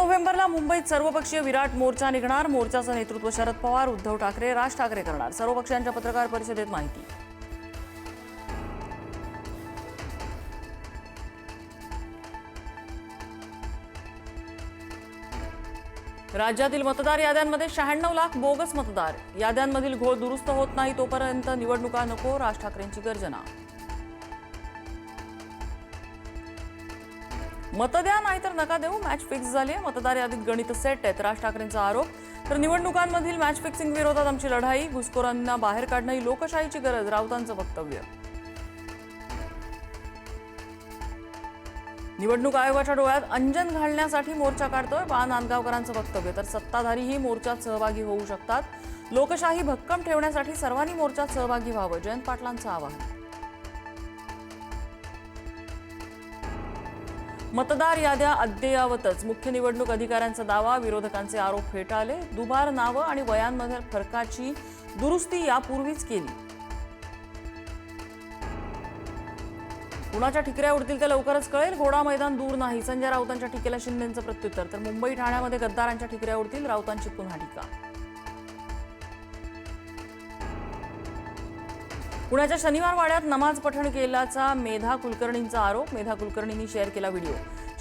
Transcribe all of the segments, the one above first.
नोव्हेंबरला मुंबईत सर्वपक्षीय विराट मोर्चा निघणार. मोर्चाचं नेतृत्व शरद पवार उद्धव ठाकरे राज ठाकरे करणार. सर्व पक्षांच्या पत्रकार परिषदेत माहिती. राज्यातील मतदार याद्यांमध्ये शहाण्णव लाख बोगस मतदार. याद्यांमधील घोळ दुरुस्त होत नाही तोपर्यंत निवडणुका नको राज ठाकरेंची गर्जना. मत द्या नाहीतर नका देऊ. मॅच फिक्स झाली. आहे मतदार यादीत गणित सेट आहेत. राज ठाकरेंचा आरोप. तर निवडणुकांमधील मॅच फिक्सिंग विरोधात आमची लढाई. घुसखोरांना बाहेर काढणं ही लोकशाहीची गरज राऊतांचं वक्तव्य. निवडणूक आयोगाच्या डोळ्यात अंजन घालण्यासाठी मोर्चा काढतोय बा नांदगावकरांचं वक्तव्य. तर सत्ताधारीही मोर्चात सहभागी होऊ शकतात. लोकशाही भक्कम ठेवण्यासाठी सर्वांनी मोर्चात सहभागी व्हावं. जयंत पाटलांचं आवाहन. मतदार याद्या अद्ययावतच. मुख्य निवडणूक अधिकाऱ्यांचा दावा विरोधकांचे आरोप फेटाळले. दुबार नावं आणि वयांमध्ये फरकाची दुरुस्ती यापूर्वीच केली. कुणाच्या ठिकऱ्या उडतील ते लवकरच कळेल. घोडा मैदान दूर नाही. संजय राऊतांच्या ठिकेला शिंदेचं प्रत्युत्तर. तर मुंबई ठाण्यामध्ये गद्दारांच्या ठिकऱ्या उडतील. राऊतांची पुन्हा टीका. पुण्याच्या शनिवार वाड्यात नमाज पठण केल्याचा मेधा कुलकर्णींचा आरोप. मेधा कुलकर्णींनी शेअर केला व्हिडिओ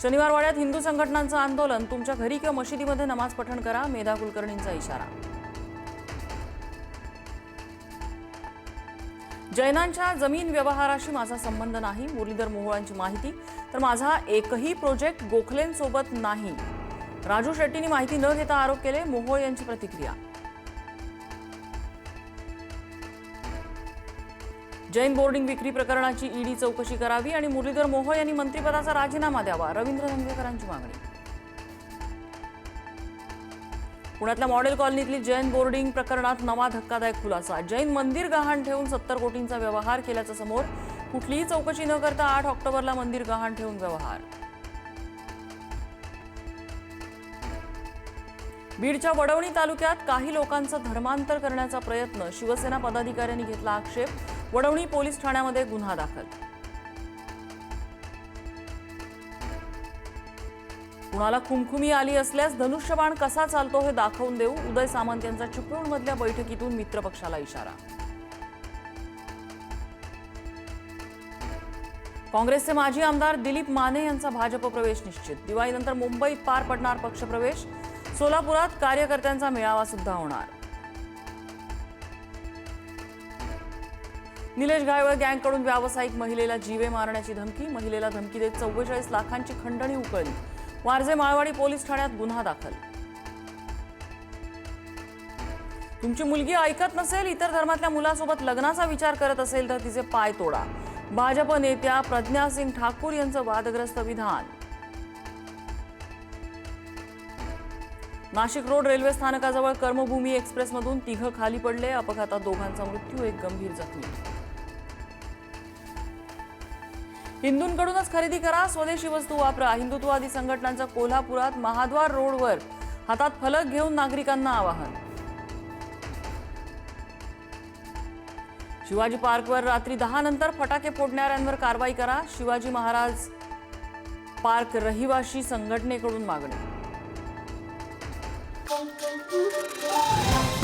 शनिवार वाड्यात हिंदू संघटनांचं आंदोलन. तुमच्या घरी किंवा मशिदीमध्ये नमाज पठण करा मेधा कुलकर्णींचा इशारा. जैनांच्या जमीन व्यवहाराशी माझा संबंध नाही मुरलीधर मोहोळांची माहिती. तर माझा एकही प्रोजेक्ट गोखलेंसोबत नाही. राजू शेट्टींनी माहिती न घेता आरोप केले मोहोळ यांची प्रतिक्रिया. जैन बोर्डिंग विक्री प्रकरणाची ईडी चौकशी करावी आणि मुरलीधर मोहोळ यांनी मंत्रिपदाचा राजीनामा द्यावा. रवींद्र धंगेकरांची मागणी. पुण्यातल्या मॉडेल कॉलनीतली जैन बोर्डिंग प्रकरणात नवा धक्कादायक खुलासा. जैन मंदिर गहाण ठेवून सत्तर कोटींचा व्यवहार केल्याचं समोर कुठलीही चौकशी न करता आठ ऑक्टोबरला मंदिर गहाण ठेवून व्यवहार. बीडच्या वडवणी तालुक्यात काही लोकांचं धर्मांतर करण्याचा प्रयत्न शिवसेना पदाधिकाऱ्यांनी घेतला आक्षेप. वडवणी पोलीस ठाण्यामध्ये गुन्हा दाखल. कुणाला खुमखुमी आली असल्यास धनुष्यबाण कसा चालतो हे दाखवून देऊ उदय सामंत यांचा चिपळूणमधल्या बैठकीतून मित्रपक्षाला इशारा. काँग्रेसचे माजी आमदार दिलीप माने यांचा भाजप प्रवेश निश्चित. दिवाळीनंतर मुंबईत पार पडणार पक्षप्रवेश सोलापुरात कार्यकर्त्यांचा मेळावा सुद्धा होणार. निलेश गायवळ गँगकडून व्यावसायिक महिलेला जीवे मारण्याची धमकी महिलेला धमकी देत चव्वेचाळीस लाखांची खंडणी उकळली. वारजे माळवाडी पोलीस ठाण्यात गुन्हा दाखल. तुमची मुलगी ऐकत नसेल इतर धर्मातल्या मुलासोबत लग्नाचा विचार करत असेल तर तिचे पाय तोडा. भाजप नेत्या प्रज्ञा सिंग ठाकूर यांचं वादग्रस्त विधान. नाशिक रोड रेल्वे स्थानकाजवळ कर्मभूमी एक्सप्रेसमधून तिघं खाली पडले. अपघातात दोघांचा मृत्यू एक गंभीर जखमी. हिंदूंकडूनच खरेदी करा. स्वदेशी वस्तू वापरा. हिंदुत्ववादी संघटनांचं कोल्हापुरात महाद्वार रोडवर हातात फलक घेऊन नागरिकांना आवाहन. शिवाजी पार्कवर रात्री दहा नंतर फटाके फोडणाऱ्यांवर कारवाई करा. शिवाजी महाराज पार्क रहिवाशी संघटनेकडून मागणी. Thank you.